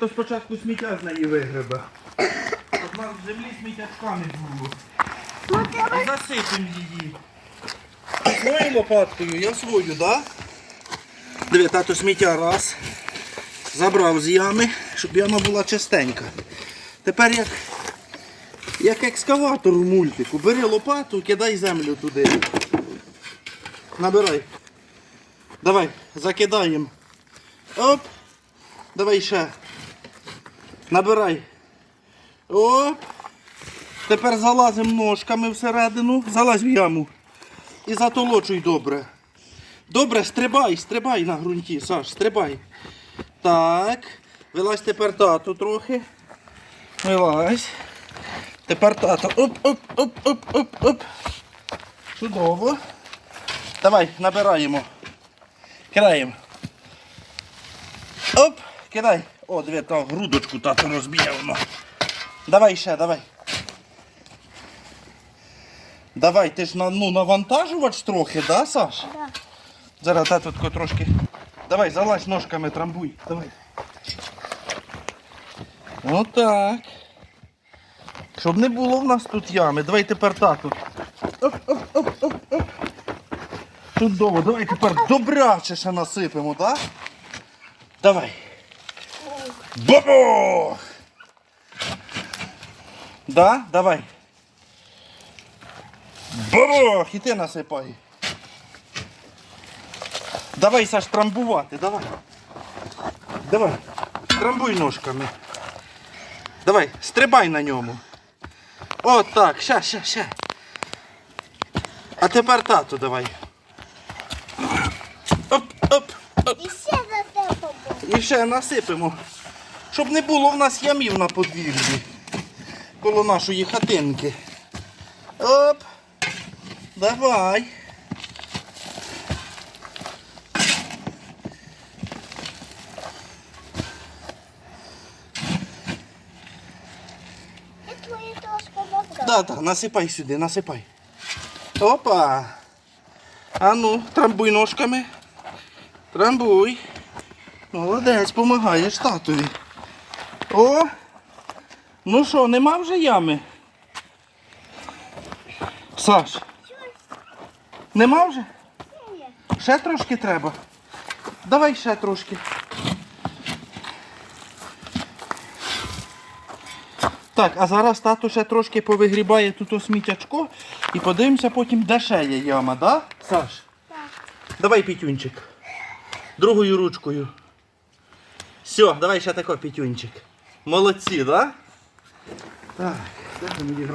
То спочатку сміття з неї вигребе. Щоб нас в землі сміттячка не було. І засипемо її. Свою лопаткою, я свою, да? Диви, тато сміття раз. Забрав з ями, щоб яма була чистенька. Тепер як, як екскаватор у мультику. Бери лопату, кидай землю туди. Набирай. Давай, закидаємо. Оп. Давай ще. Набирай. Оп. Тепер залазимо ножками всередину. Залазь в яму. І затолочуй добре. Добре, стрибай, стрибай на ґрунті, Саш, стрибай. Так. Вилазь тепер тату трохи. Вилазь. Тепер тато. Оп, оп, оп, оп, оп, оп. Чудово. Давай, набираємо. Кидаємо. Кидай. О, диви, та грудочку тато розбіє воно. Давай ще, давай. Давай, ти ж на, ну, навантажувач трохи, да, Саш? Да. Зараз тато тако трошки. Давай, залазь ножками, трамбуй. Давай. Отак. Щоб не було в нас тут ями. Давай тепер тату. Оп, оп, оп, оп, оп. Чудово, давай тепер добряче ще насипемо, так? Давай. Бабо! Да? Давай. Бабох! І ти насипай. Давай, Саш, трамбувати, давай. Давай. Трамбуй ножками. Давай, стрибай на ньому. О, так, ща, ща, ща. А тепер тату давай. Оп, оп, оп. І ще було. І ще насипемо. Щоб не було в нас ямів на подвір'ї. Коло нашої хатинки. Оп. Давай. Да, да, насипай сюди, насипай. Опа. А ну, трамбуй ножками. Трамбуй. Молодець, помагаєш татові. О! Ну що, нема вже ями? Саш, нема вже? Ще трошки треба. Давай ще трошки. Так, а зараз тато ще трошки повигрібає тут ось сміттячко і подивимося потім, де ще є яма, да? Саш? Так. Давай пітюнчик. Другою ручкою. Все, давай ще тако пітюнчик. Молодці, да? Так, Так, ж мені?